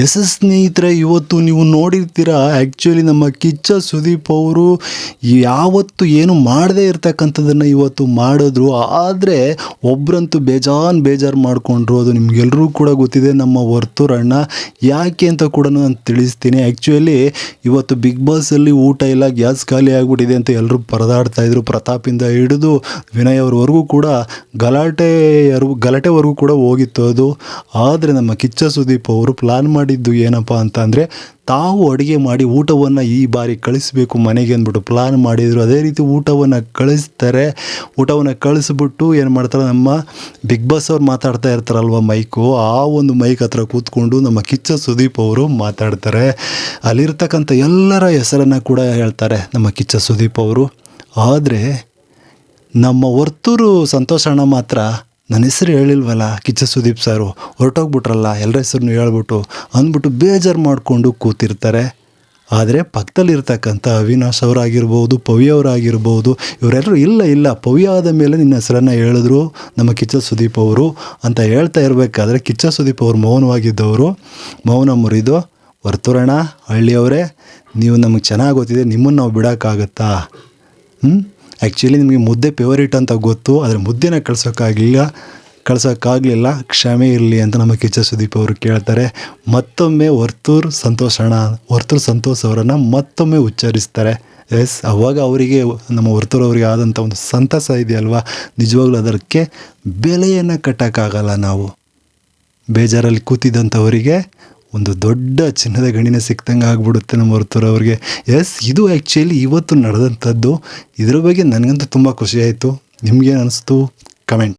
S S ಸ್ನೇಹಿತರೆ, ಇವತ್ತು ನೀವು ನೋಡಿರ್ತೀರಾ ಆ್ಯಕ್ಚುಲಿ ನಮ್ಮ ಕಿಚ್ಚ ಸುದೀಪ್ ಅವರು ಯಾವತ್ತು ಏನು ಮಾಡದೇ ಇರ್ತಕ್ಕಂಥದ್ದನ್ನು ಇವತ್ತು ಮಾಡಿದ್ರು. ಆದರೆ ಒಬ್ಬರಂತೂ ಬೇಜಾನ್ ಬೇಜಾರು ಮಾಡಿಕೊಂಡ್ರು. ಅದು ನಿಮಗೆಲ್ಲರೂ ಕೂಡ ಗೊತ್ತಿದೆ, ನಮ್ಮ ವರ್ತೂರಣ್ಣ ಯಾಕೆ ಅಂತ ಕೂಡ ನಾನು ತಿಳಿಸ್ತೀನಿ. ಆ್ಯಕ್ಚುಲಿ ಇವತ್ತು ಬಿಗ್ ಬಾಸಲ್ಲಿ ಊಟ ಇಲ್ಲ, ಗ್ಯಾಸ್ ಖಾಲಿ ಆಗಿಬಿಟ್ಟಿದೆ ಅಂತ ಎಲ್ಲರೂ ಪರದಾಡ್ತಾ ಇದ್ರು. ಪ್ರತಾಪಿಂದ ಹಿಡಿದು ವಿನಯ್ ಅವ್ರವರೆಗೂ ಕೂಡ ಗಲಾಟೆ ಗಲಾಟೆವರೆಗೂ ಕೂಡ ಹೋಗಿತ್ತು ಅದು. ಆದರೆ ನಮ್ಮ ಕಿಚ್ಚ ಸುದೀಪ್ ಅವರು ಪ್ಲಾನ್ ಮಾಡಿದ್ದು ಏನಪ್ಪ ಅಂತ ಅಂದರೆ ತಾವು ಅಡುಗೆ ಮಾಡಿ ಊಟವನ್ನು ಈ ಬಾರಿ ಕಳಿಸ್ಬೇಕು ಮನೆಗೆ ಅಂದ್ಬಿಟ್ಟು ಪ್ಲಾನ್ ಮಾಡಿದರು. ಅದೇ ರೀತಿ ಊಟವನ್ನು ಕಳಿಸ್ತಾರೆ. ಊಟವನ್ನು ಕಳಿಸ್ಬಿಟ್ಟು ಏನು ಮಾಡ್ತಾರೆ ನಮ್ಮ ಬಿಗ್ ಬಾಸ್ ಅವ್ರು ಮಾತಾಡ್ತಾ ಇರ್ತಾರಲ್ವ ಮೈಕು ಆ ಒಂದು ಮೈಕ್ ಹತ್ರ ಕೂತ್ಕೊಂಡು ನಮ್ಮ ಕಿಚ್ಚ ಸುದೀಪ್ ಅವರು ಮಾತಾಡ್ತಾರೆ. ಅಲ್ಲಿರ್ತಕ್ಕಂಥ ಎಲ್ಲರ ಹೆಸರನ್ನು ಕೂಡ ಹೇಳ್ತಾರೆ ನಮ್ಮ ಕಿಚ್ಚ ಸುದೀಪ್ ಅವರು. ಆದರೆ ನಮ್ಮ ವರ್ತೂರು ಸಂತೋಷಣ್ಣ ಮಾತ್ರ ನನ್ನ ಹೆಸರು ಹೇಳಿಲ್ವಲ್ಲ, ಕಿಚ್ಚ ಸುದೀಪ್ ಸಾರು, ಹೊರಟೋಗ್ಬಿಟ್ರಲ್ಲ ಎಲ್ಲರ ಹೆಸರನ್ನು ಹೇಳ್ಬಿಟ್ಟು ಅಂದ್ಬಿಟ್ಟು ಬೇಜಾರು ಮಾಡಿಕೊಂಡು ಕೂತಿರ್ತಾರೆ. ಆದರೆ ಪಕ್ಕದಲ್ಲಿರ್ತಕ್ಕಂಥ ಅವಿನಾಶ್ ಅವರಾಗಿರ್ಬೋದು ಪವಿಯವರಾಗಿರ್ಬೋದು ಇವರೆಲ್ಲರೂ ಇಲ್ಲ ಇಲ್ಲ, ಪವಿ ಆದ ಮೇಲೆ ನಿನ್ನ ಹೆಸರನ್ನು ಹೇಳಿದ್ರು ನಮ್ಮ ಕಿಚ್ಚ ಸುದೀಪ್ ಅವರು ಅಂತ ಹೇಳ್ತಾ ಇರಬೇಕಾದ್ರೆ ಕಿಚ್ಚ ಸುದೀಪ್ ಅವರು ಮೌನವಾಗಿದ್ದವರು. ಮೌನ ಮುರಿದು, ವರ್ತೂರಣ್ಣ, ಹಳ್ಳಿಯವರೇ, ನೀವು ನಮಗೆ ಚೆನ್ನಾಗಿ ಗೊತ್ತಿದೆ, ನಿಮ್ಮನ್ನು ನಾವು ಬಿಡೋಕ್ಕಾಗತ್ತಾ? ಹ್ಞೂ ಆ್ಯಕ್ಚುಲಿ ನಿಮಗೆ ಮುದ್ದೆ ಫೇವರೇಟ್ ಅಂತ ಗೊತ್ತು, ಆದರೆ ಮುದ್ದೆನ ಕಳ್ಸೋಕ್ಕಾಗಲಿಲ್ಲ. ಕಳ್ಸೋಕ್ಕಾಗಲಿಲ್ಲ. ಕ್ಷಮೆ ಇರಲಿ ಅಂತ ನಮ್ಮ ಕಿಚ್ಚ ಸುದೀಪ್ ಅವರು ಕೇಳ್ತಾರೆ. ಮತ್ತೊಮ್ಮೆ ವರ್ತೂರ್ ಸಂತೋಷಣ ವರ್ತೂರ್ ಸಂತೋಷ್ ಅವರನ್ನು ಮತ್ತೊಮ್ಮೆ ಉಚ್ಚರಿಸ್ತಾರೆ. ಎಸ್ ಅವಾಗ ಅವರಿಗೆ, ನಮ್ಮ ವರ್ತೂರ್ ಅವರಿಗೆ ಆದಂಥ ಒಂದು ಸಂತಸ ಇದೆಯಲ್ವಾ? ನಿಜವಾಗ್ಲೂ ಅದಕ್ಕೆ ಬೆಲೆಯನ್ನು ಕಟ್ಟೋಕ್ಕಾಗಲ್ಲ ನಾವು. ಬೇಜಾರಲ್ಲಿ ಕೂತಿದ್ದಂಥವರಿಗೆ ಒಂದು ದೊಡ್ಡ ಚಿನ್ನದ ಗಣಿನ ಸಿಕ್ತಂಗೆ ಆಗ್ಬಿಡುತ್ತೆ ನಮ್ಮ ಅವರಿಗೆ ಅವ್ರಿಗೆ. ಎಸ್ ಇದು ಆ್ಯಕ್ಚುಲಿ ಇವತ್ತು ನಡೆದಂಥದ್ದು. ಇದ್ರ ಬಗ್ಗೆ ನನಗಂತೂ ತುಂಬ ಖುಷಿ ಆಯಿತು. ನಿಮ್ಗೇನು ಅನಿಸ್ತು? ಕಮೆಂಟ್